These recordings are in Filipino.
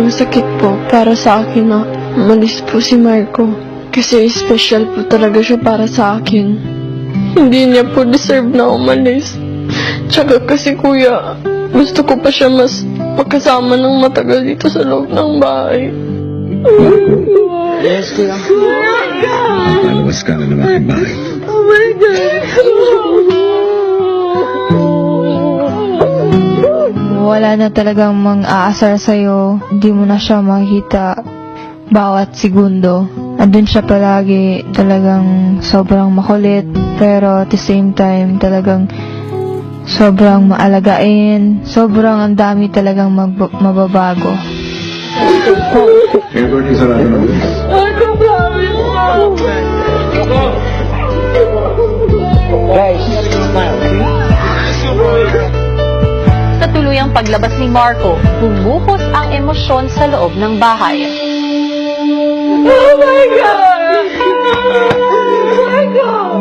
sobrang sakit po para sa akin na umalis po si Marco. Kasi special po talaga siya para sa akin. Hindi niya po deserve na umalis. Tsaka kasi kuya, gusto ko pa siya mas makasama ng matagal dito sa loob ng bahay. Palabas ka na ng aking bahay. Oh my God! Wala na talagang mang-aasar sa'yo. Hindi mo na siya makikita bawat segundo. Andun siya palagi talagang sobrang makulit. Pero at the same time talagang sobrang maalagain. Sobrang ang dami talagang mag- mababago. Sa tuluyang paglabas ni Marco, bumuhos ang emosyon sa loob ng bahay. Oh my God! Oh my God!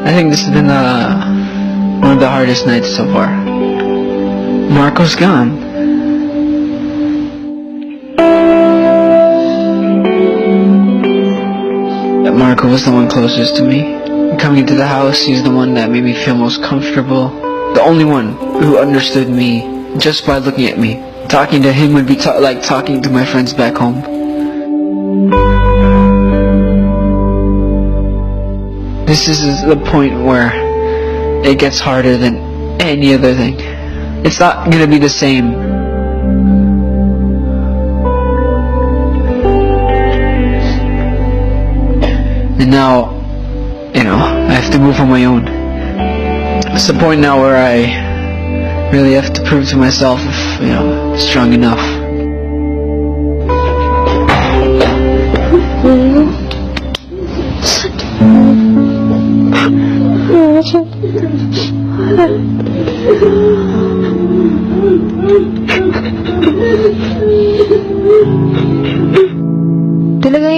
I think this has been uh, one of the hardest nights so far. Marco's gone. Marco was the one closest to me. Coming into the house, he's the one that made me feel most comfortable. The only one who understood me just by looking at me. Talking to him would be ta- like talking to my friends back home. This is the point where it gets harder than any other thing. It's not gonna be the same. Now, you know, I have to move on my own. It's the point now where I really have to prove to myself if, you know, strong enough. Mm-hmm.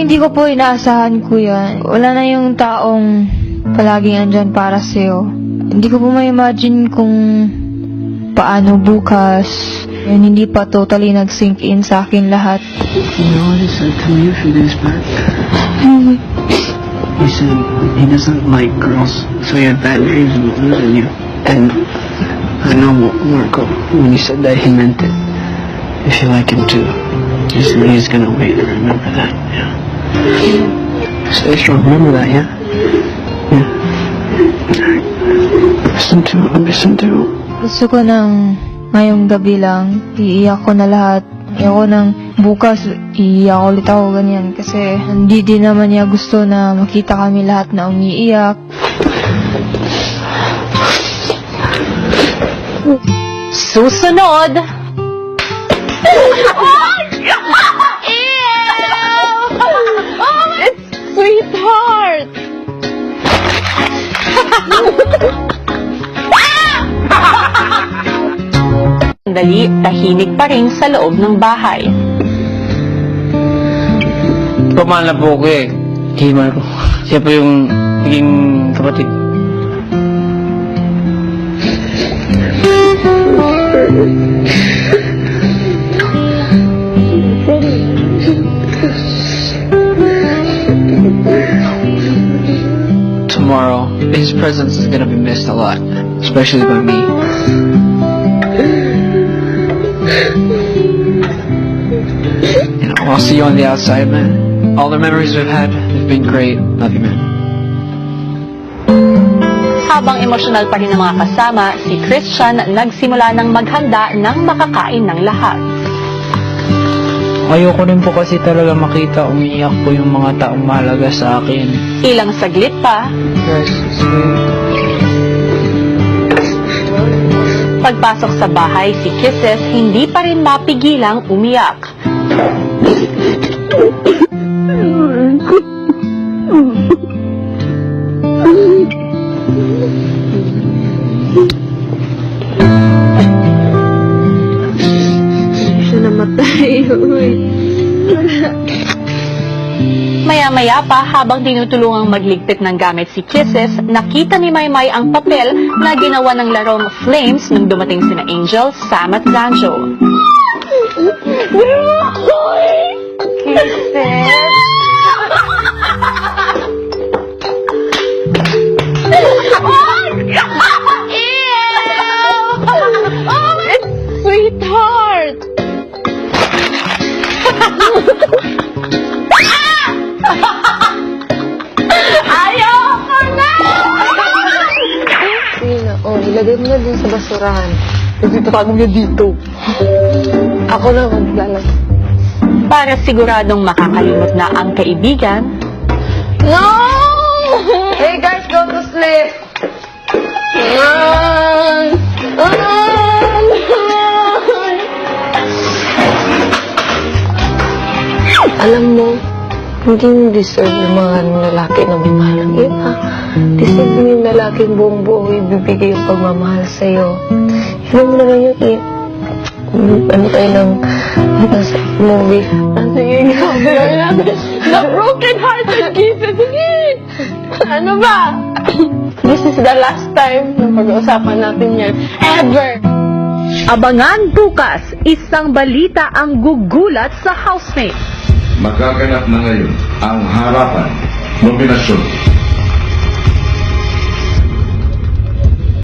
Hindi ko po inaasahan, kuya. Wala na yung taong palaging andyan para sa'yo. Hindi ko po ma-imagine kung paano bukas. Yan, hindi pa totally nag-sink in sa akin lahat. You know what he said to me a few days back? He said he doesn't like girls, so he had bad dreams about losing you. And I know Marco, when he said that, he meant it. If you like him too, just he's gonna wait and remember that. Yeah. Stay strong. Remember that, yeah. Yeah. Listen to, listen to. Gusto ko nang ngayong gabi lang, iiyak ko na lahat. Ayoko nang bukas, iiyak ulit ako ganyan. Kasi hindi din naman niya gusto na makita kami lahat na umiiyak. Susunod! Dali, tahimik pa rin sa loob ng bahay. Pamana po ko eh. Kay Marco. Siya po yung naging kapatid. Tomorrow, his presence is gonna be missed a lot, especially by me. You know, I'll see you on the outside, man. All the memories we've had have been great. Love you, man. Habang emosyonal pa rin ang mga kasama, si Christian nagsimula ng maghanda ng makakain ng lahat. Ayoko rin po kasi talaga makita umiiyak po yung mga taong mahalaga sa akin. Ilang saglit pa, Guys, pagpasok sa bahay si Kisses hindi pa rin mapigilang umiyak. Siya namatay. Uy. Maya-maya pa habang tinutulungang magligpit ng gamit si Kisses, nakita ni Maymay ang papel na ginawa ng larong Flames nung dumating sina Angel, Sam at Zanjo. Sweetheart! Ilagay mo na dun sa basurahan. Ipipatago niya dito. Ako na maglalagay. Para siguradong makakalimot na ang kaibigan, No! Hey guys, go to sleep! Ah! Ah! Alam mo, hindi mo deserve yung mga lalaki na mamahal ng iba. Deserve mo yung lalaking buong buo ibibigay yung pagmamahal sa'yo. Hindi mo na lang yung i- ano tayo ng nasa movie. Gagawin natin. The broken hearted kisses. Sige! Ano ba? This is the last time na pag-uusapan natin yan. Ever! Abangan bukas, isang balita ang gugulat sa housemate. Magaganap na ngayon ang harapan, nominasyon